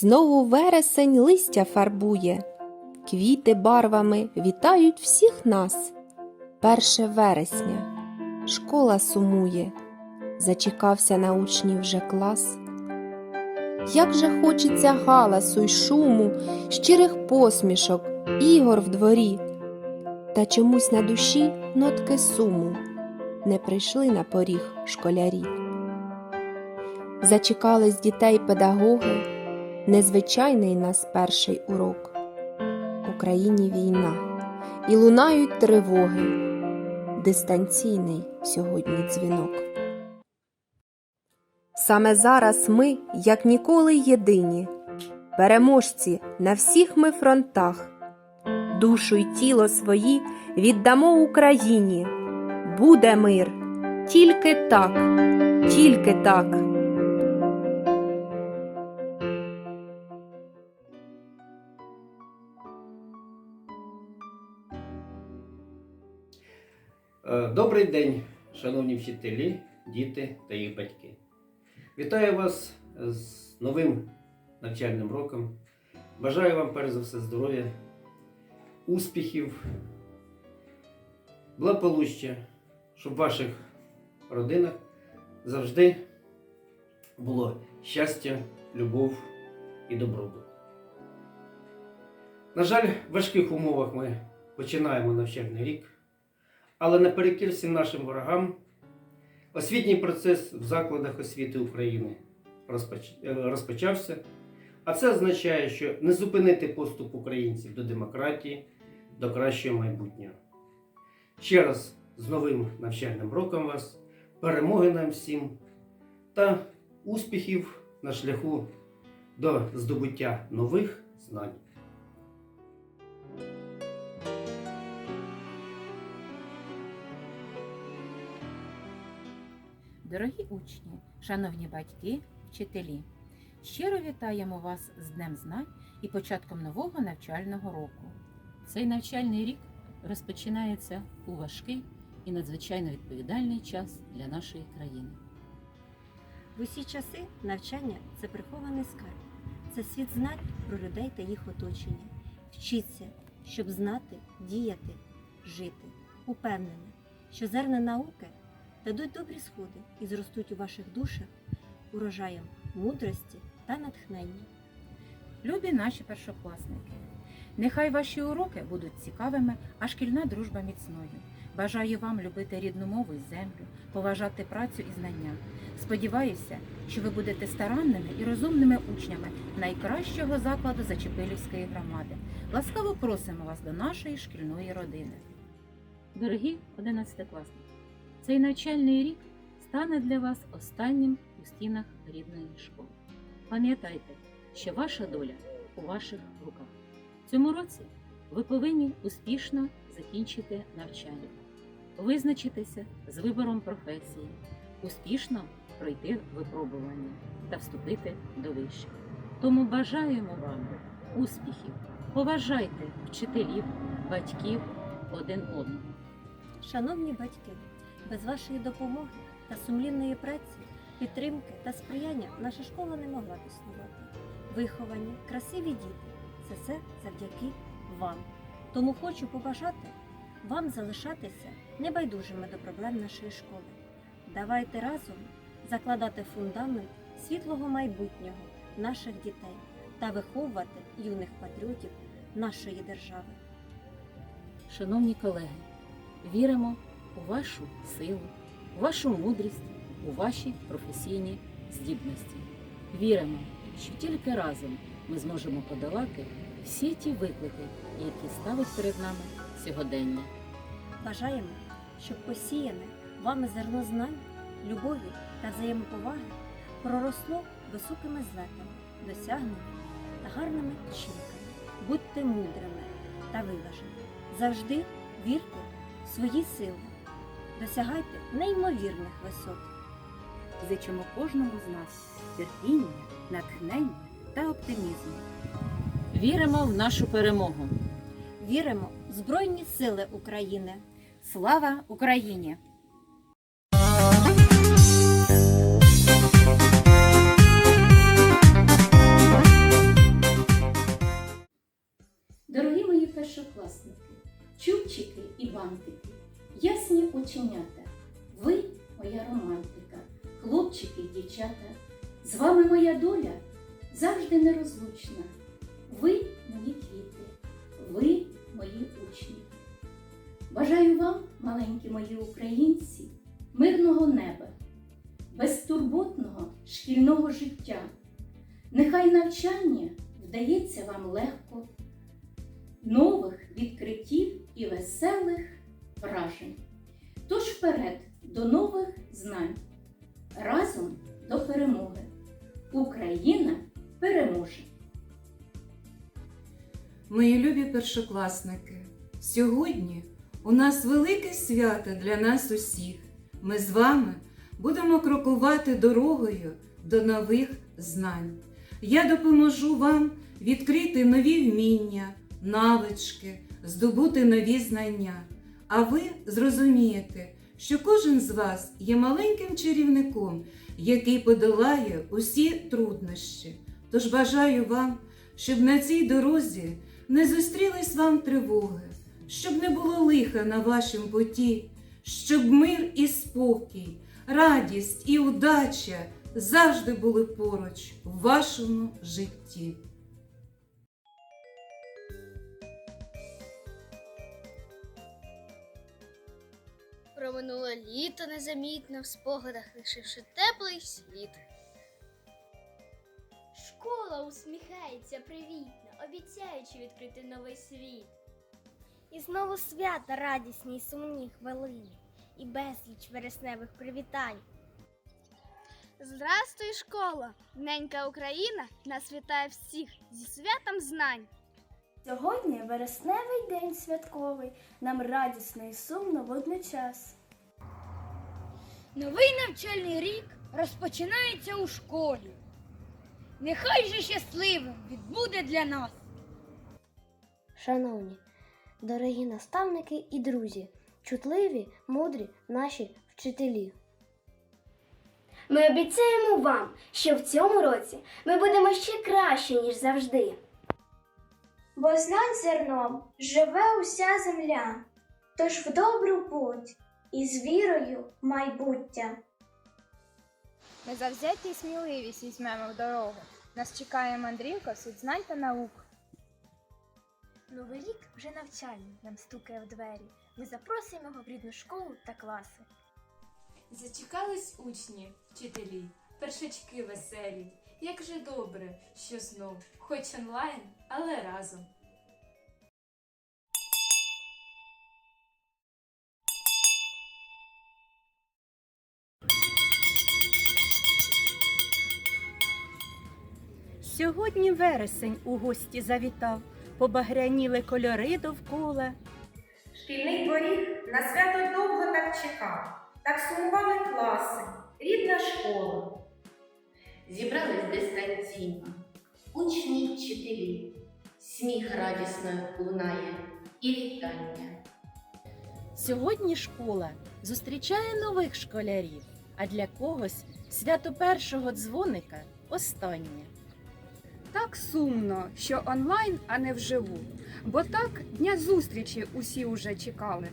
Знову вересень листя фарбує, квіти барвами вітають всіх нас. Перше вересня, школа сумує, зачекався на учнів вже клас. Як же хочеться галасу й шуму, щирих посмішок, ігор в дворі, та чомусь на душі нотки суму не прийшли на поріг школярі. Зачекались дітей педагоги, незвичайний нас перший урок. Україні війна, і лунають тривоги, дистанційний сьогодні дзвінок. Саме зараз ми, як ніколи, єдині, переможці на всіх ми фронтах, душу й тіло свої віддамо Україні. Буде мир, тільки так, тільки так. Добрий день, шановні вчителі, діти та їх батьки. Вітаю вас з новим навчальним роком. Бажаю вам перш за все здоров'я, успіхів, благополуччя, щоб в ваших родинах завжди було щастя, любов і добробут. На жаль, в важких умовах ми починаємо навчальний рік. Але наперекір всім нашим ворогам освітній процес в закладах освіти України е, розпочався. А це означає, що не зупинити поступ українців до демократії, до кращого майбутнього. Ще раз з новим навчальним роком вас, перемоги нам всім та успіхів на шляху до здобуття нових знань. Дорогі учні, шановні батьки, вчителі, щиро вітаємо вас з Днем знань і початком нового навчального року. Цей навчальний рік розпочинається у важкий і надзвичайно відповідальний час для нашої країни. В усі часи навчання це прихований скарб, це світ знань про людей та їх оточення. Вчіться, щоб знати, діяти, жити. Упевнена, що зерна науки дадуть добрі сходи і зростуть у ваших душах урожаєм мудрості та натхнення. Любі наші першокласники, нехай ваші уроки будуть цікавими, а шкільна дружба міцною. Бажаю вам любити рідну мову і землю, поважати працю і знання. Сподіваюся, що ви будете старанними і розумними учнями найкращого закладу Зачепилівської громади. Ласкаво просимо вас до нашої шкільної родини. Дорогі одинадцятикласники, цей навчальний рік стане для вас останнім у стінах рідної школи. Пам'ятайте, що ваша доля у ваших руках. В цьому році ви повинні успішно закінчити навчання, визначитися з вибором професії, успішно пройти випробування та вступити до вишів. Тому бажаємо вам успіхів, поважайте вчителів, батьків один одного. Шановні батьки, без вашої допомоги та сумлінної праці, підтримки та сприяння наша школа не могла б існувати. Виховані, красиві діти це все завдяки вам. Тому хочу побажати вам залишатися небайдужими до проблем нашої школи. Давайте разом закладати фундамент світлого майбутнього наших дітей та виховувати юних патріотів нашої держави. Шановні колеги, віримо у вашу силу, у вашу мудрість, у ваші професійні здібності. Віримо, що тільки разом ми зможемо подолати всі ті виклики, які ставить перед нами сьогодення. Бажаємо, щоб посіяне вами зерно знань, любові та взаємоповаги проросло високими злетами, досягненнями та гарними вчинками. Будьте мудрими та виваженими. Завжди вірте в свої сили. Досягайте неймовірних висот. Зичимо кожному з нас терпіння, натхнення та оптимізму. Віримо в нашу перемогу. Віримо в Збройні Сили України. Слава Україні! Ясні оченята, ви моя романтика, хлопчики дівчата, з вами моя доля завжди нерозлучна. Ви мої квіти, ви мої учні. Бажаю вам, маленькі мої українці, мирного неба, безтурботного шкільного життя. Нехай навчання вдається вам легко, нових відкриттів і веселих вражень. Тож вперед до нових знань, разом до перемоги. Україна переможе! Мої любі першокласники, сьогодні у нас велике свято для нас усіх. Ми з вами будемо крокувати дорогою до нових знань. Я допоможу вам відкрити нові вміння, навички, здобути нові знання. А ви зрозумієте, що кожен з вас є маленьким чарівником, який подолає усі труднощі. Тож бажаю вам, щоб на цій дорозі не зустрілись вам тривоги, щоб не було лиха на вашім путі, щоб мир і спокій, радість і удача завжди були поруч в вашому житті. Проминуло літо незамітно в спогадах, лишивши теплий слід. Школа усміхається привітно, обіцяючи відкрити новий світ. І знову свята радісні й сумні хвилини, і безліч вересневих привітань. Здрастуй, школа! Ненька Україна нас вітає всіх зі святом знань. Сьогодні вересневий день святковий, нам радісно і сумно водночас. Новий навчальний рік розпочинається у школі. Нехай же щасливим відбуде для нас. Шановні, дорогі наставники і друзі, чутливі, мудрі наші вчителі. Ми обіцяємо вам, що в цьому році ми будемо ще краще, ніж завжди. Бо знань зерном живе уся земля, тож в добру путь і з вірою майбуття. Ми завзяті і сміливість візьмемо в дорогу. Нас чекає мандрівка в знань та наук. Новий рік вже навчальний нам стукає в двері. Ми запросимо його в рідну школу та класи. Зачекались учні, вчителі, першачки веселі. Як же добре, що знов, хоч онлайн, але разом. Сьогодні вересень у гості завітав, побагряніли кольори довкола. Шкільний поріг на свято довго так чекав, так сумували класи, рідна школа. Зібрались дистанційно, учні й вчителі, сміх радісно лунає і вітання. Сьогодні школа зустрічає нових школярів, а для когось свято першого дзвоника останнє. Так сумно, що онлайн, а не вживу. Бо так дня зустрічі усі уже чекали.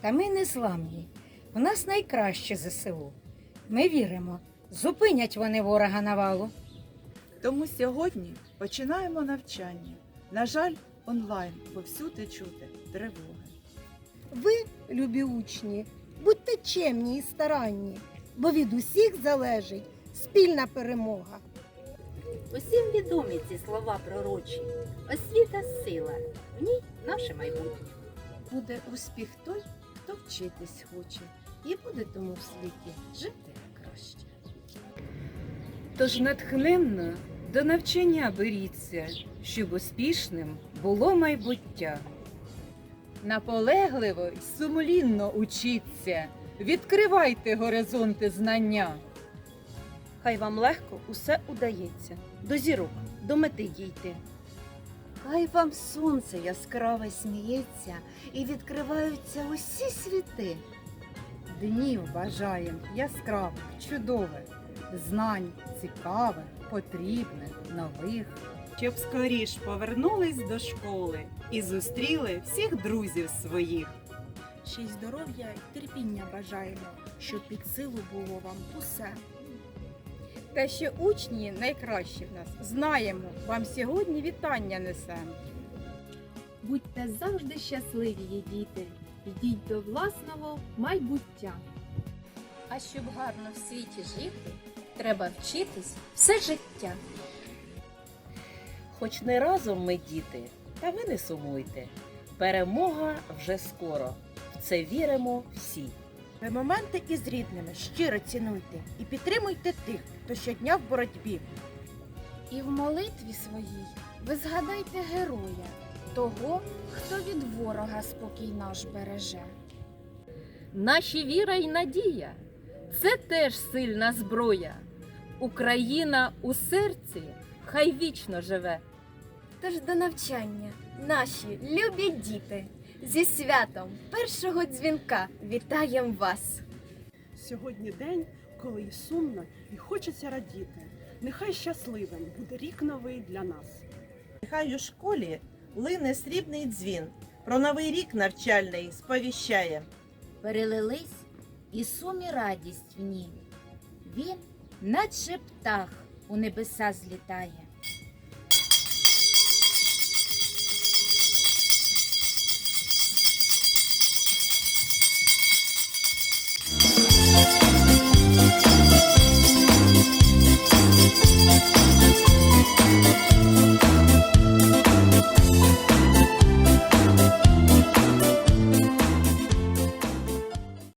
Та ми не зламні. У нас найкраще ЗСУ. Ми віримо, зупинять вони ворога навалу. Тому сьогодні починаємо навчання. На жаль, онлайн, бо всюди чути тривоги. Ви, любі учні, будьте чемні і старанні, бо від усіх залежить спільна перемога. Усім відомі ці слова пророчі. Освіта сила, в ній наше майбутнє. Буде успіх той, хто вчитись хоче, і буде тому в світі жити краще. Тож натхненно до навчання беріться, щоб успішним було майбуття. Наполегливо й сумлінно учіться, відкривайте горизонти знання. Хай вам легко усе удається, до зірок, до мети дійти. Хай вам сонце яскраве сміється і відкриваються усі світи. Днів бажаєм яскравих, чудових, знань цікавих, потрібних, нових. Щоб скоріш повернулись до школи і зустріли всіх друзів своїх. ще й здоров'я й терпіння бажаємо, щоб під силу було вам усе. Та що учні найкращі в нас знаємо, вам сьогодні вітання несемо. Будьте завжди щасливі, діти, йдіть до власного майбуття. А щоб гарно в світі жити, треба вчитись все життя. Хоч не разом ми діти, та ви не сумуйте. Перемога вже скоро. В це віримо всі. Ви моменти із рідними щиро цінуйте і підтримуйте тих, хто щодня в боротьбі. І в молитві своїй ви згадайте героя, того, хто від ворога спокій наш береже. Наші віра й надія це теж сильна зброя. Україна у серці хай вічно живе. Тож до навчання, наші любі діти, зі святом першого дзвінка вітаєм вас! Сьогодні день, коли і сумно, і хочеться радіти. Нехай щасливим буде рік новий для нас. Нехай у школі лине срібний дзвін. Про новий рік навчальний сповіщає. Перелились і сум і радість в нім. Він, наче птах, у небеса злітає.